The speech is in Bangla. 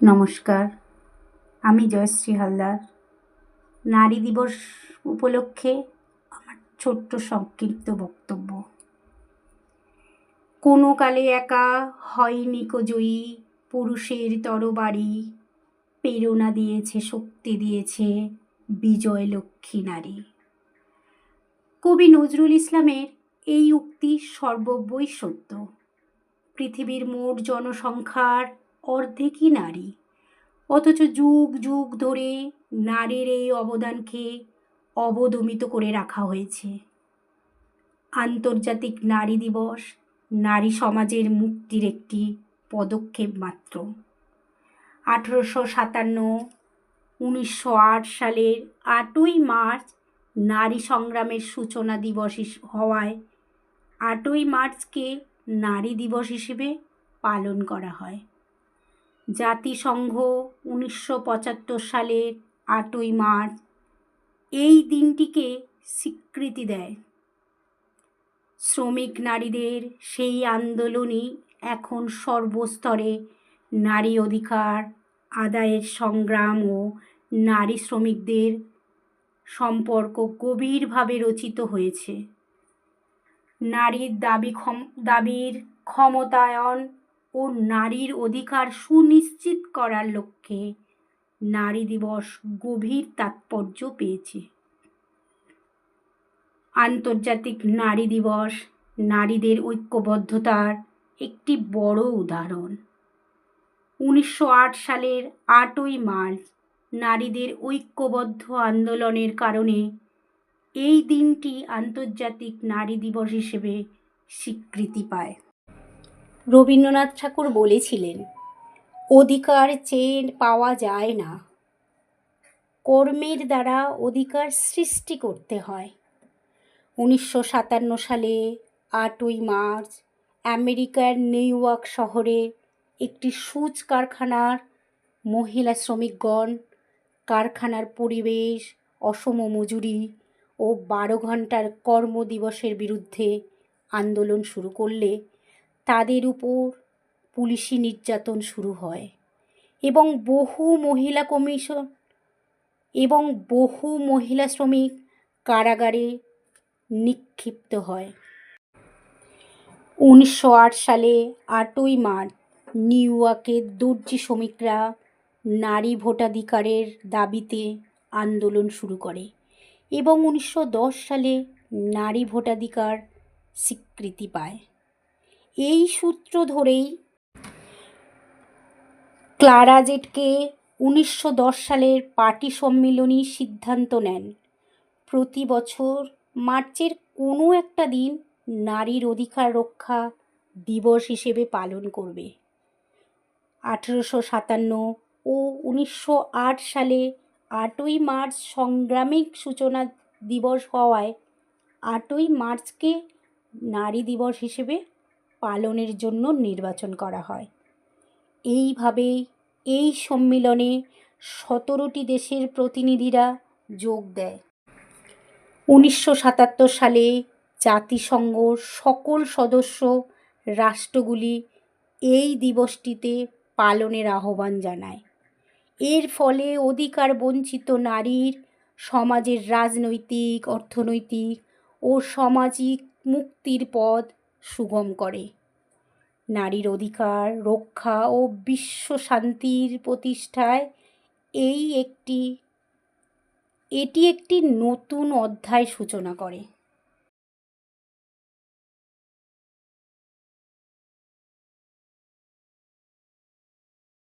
নমস্কার, আমি জয়শ্রী হালদার। নারী দিবস উপলক্ষে আমার ছোট্ট সংক্ষিপ্ত বক্তব্য। কোনো কালে একা হয়নি কো জয়ী পুরুষের তরবারি, প্রেরণা দিয়েছে, শক্তি দিয়েছে বিজয় লক্ষ্মী নারী। কবি নজরুল ইসলামের এই উক্তি সর্ববই সত্য পৃথিবীর মোট জনসংখ্যার অর্ধেকই নারী। অথচ যুগ যুগ ধরে নারীর এই অবদানকে অবদমিত করে রাখা হয়েছে। আন্তর্জাতিক নারী দিবস নারী সমাজের মুক্তির একটি পদক্ষেপ মাত্র। আঠেরোশো সাতান্ন, উনিশশো আট সালের আটই মার্চ নারী সংগ্রামের সূচনা দিবস হওয়ায় আটই মার্চকে নারী দিবস হিসেবে পালন করা হয়। জাতিসংঘ উনিশশো পঁচাত্তর সালের আটই মার্চ। এই দিনটিকে স্বীকৃতি দেয়। শ্রমিক নারীদের সেই আন্দোলনই এখন সর্বস্তরে নারী অধিকার, আদায়ের সংগ্রাম ও নারী শ্রমিকদের সম্পর্ক গভীরভাবে রচিত হয়েছে। নারীর দাবি দাবির ক্ষমতায়ন ও নারীর অধিকার সুনিশ্চিত করার লক্ষ্যে নারী দিবস গভীর তাৎপর্য পেয়েছে। আন্তর্জাতিক নারী দিবস নারীদের ঐক্যবদ্ধতার একটি বড় উদাহরণ। উনিশশো আট সালের আটই মার্চ নারীদের ঐক্যবদ্ধ আন্দোলনের কারণে এই দিনটি আন্তর্জাতিক নারী দিবস হিসেবে স্বীকৃতি পায়। রবীন্দ্রনাথ ঠাকুর বলেছিলেন, অধিকার চেয়ে পাওয়া যায় না। কর্মের দ্বারা অধিকার সৃষ্টি করতে হয়। উনিশশো সাতান্ন সালে আটই মার্চ আমেরিকার নিউ ইয়র্ক শহরে একটি সুচ কারখানার মহিলা শ্রমিকগণ, কারখানার পরিবেশ, অসম মজুরি ও বারো ঘণ্টার কর্মদিবসের বিরুদ্ধে আন্দোলন শুরু করলে তাদের উপর পুলিশি নির্যাতন শুরু হয় এবং বহু মহিলা কমিশন এবং বহু মহিলা শ্রমিক কারাগারে নিক্ষিপ্ত হয়। উনিশশো আট সালে আটই মার্চ নিউ ইয়র্কের দর্জি শ্রমিকরা নারী ভোটাধিকারের দাবিতে আন্দোলন শুরু করে এবং উনিশশো দশ সালে নারী ভোটাধিকার স্বীকৃতি পায়। এই সূত্র ধরেই ক্লারা জেটকে উনিশশো দশ সালের পার্টি সম্মিলনী সিদ্ধান্ত নেন। প্রতি বছর মার্চের কোনো একটা দিন নারীর অধিকার রক্ষা দিবস হিসেবে পালন করবে। আঠেরোশো সাতান্ন ও উনিশশো আট সালে আটই মার্চ সংগ্রামিক সূচনা দিবস হওয়ায় আটই মার্চকে নারী দিবস হিসেবে পালনের জন্য নির্বাচন করা হয়। এইভাবে এই সম্মিলনে সতেরোটি দেশের প্রতিনিধিরা যোগ দেয়। উনিশশো সাতাত্তর সালে জাতিসংঘ সকল সদস্য রাষ্ট্রগুলি এই দিবসটিতে পালনের আহ্বান জানায়। এর ফলে অধিকার বঞ্চিত নারীর সমাজের রাজনৈতিক, অর্থনৈতিক ও সামাজিক মুক্তির পথ সুগম করে। নারীর অধিকার, রক্ষা ও বিশ্ব শান্তির প্রতিষ্ঠায় এই একটি, এটি একটি নতুন অধ্যায় সূচনা করে।